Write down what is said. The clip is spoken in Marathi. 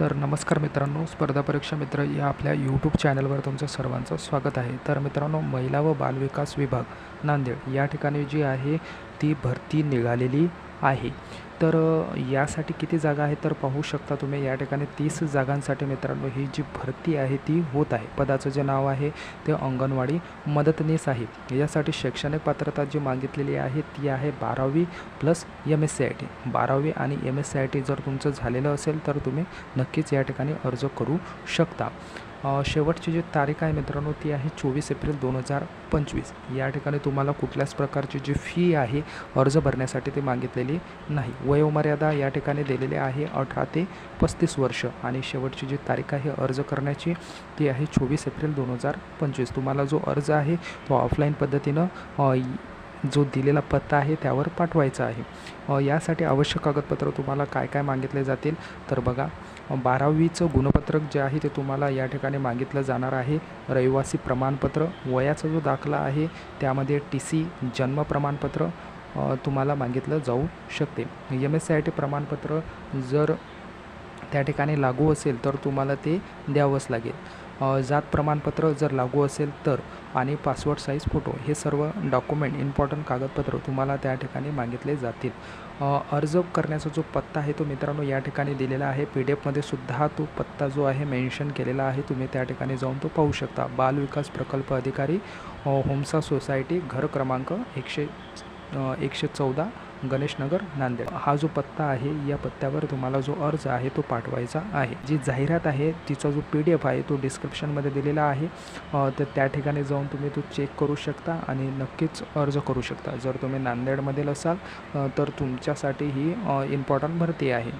तर नमस्कार मित्रांनो स्पर्धा परीक्षा मित्र या आपल्या यूट्यूब चॅनलवर तुमचं सर्वांचं स्वागत आहे. तर मित्रांनो महिला व बालविकास विभाग नांदेड या ठिकाणी जी आहे ती भरती निघालेली आहे. तर यासाठी किती जागा आहेत तर पाहू शकता तुम्ही. या ठिकाणी तीस जागांसाठी मित्रांनो ही जी भरती आहे ती होत आहे. पदाचं जे नाव आहे ते अंगणवाडी मदतनीस आहे. यासाठी शैक्षणिक पात्रता जी मागितलेली आहे ती आहे बारावी plus M S C I T बारावी आणि M S C I T जर तुमचं झालेलं असेल तर तुम्ही नक्कीच या ठिकाणी अर्ज करू शकता. शेवटची जी तारीख आहे मित्रांनो ती आहे चोवीस एप्रिल दोन हजार पंचवीस. या ठिकाणी तुम्हाला कुठल्याच प्रकारची जी फी आहे अर्ज भरण्यासाठी ती मागितलेली नाही. वयोमर्यादा या ठिकाणी दिलेली आहे अठरा ते पस्तीस वर्ष आणि शेवटची जी तारीख आहे अर्ज करण्याची ती आहे चोवीस एप्रिल दोन हजार पंचवीस. तुम्हाला जो अर्ज आहे तो ऑफलाईन पद्धतीनं जो दिलेला पत्ता आहे त्यावर पाठवायचा आहे. यासाठी आवश्यक कागदपत्र तुम्हाला काय काय मागितले जातील? तर बघा बारावीचं गुणपत्रक जे आहे ते तुम्हाला या ठिकाणी मागितलं जाणार आहे. रहिवासी प्रमाणपत्र वयाचा जो दाखला आहे त्यामध्ये टी सी जन्म प्रमाणपत्र तुम्हाला मागितलं जाऊ शकते. M S C I T प्रमाणपत्र जर त्या ठिकाणी लागू असेल तर तुम्हाला ते द्यावंच लागेल. जात प्रमाणपत्र जर लागू असेल तर आणि पासवर्ड साईज फोटो हे सर्व डॉक्युमेंट इम्पॉर्टंट कागदपत्र तुम्हाला त्या ठिकाणी मागितले जातील. अर्ज करण्याचा जो पत्ता आहे तो मित्रांनो या ठिकाणी दिलेला आहे. पी डी एफमध्ये सुद्धा तो पत्ता जो आहे मेन्शन केलेला आहे. तुम्ही त्या ठिकाणी जाऊन तो पाहू शकता. बाल विकास प्रकल्प अधिकारी होमसा सोसायटी घर क्रमांक एकशे एकशे चौदा गणेशनगर नांदेड. हा जो पत्ता आहे या पत्त्यावर तुम्हाला जो अर्ज आहे तो पाठवायचा आहे. जी जाहिरात आहे तिचा जो पी डी एफ आहे तो डिस्क्रिप्शनमध्ये दिलेला आहे. तर त्या ठिकाणी जाऊन तुम्ही तो चेक करू शकता आणि नक्कीच अर्ज करू शकता. जर तुम्ही नांदेडमधील असाल तर तुमच्यासाठी ही इम्पॉर्टंट भरती आहे.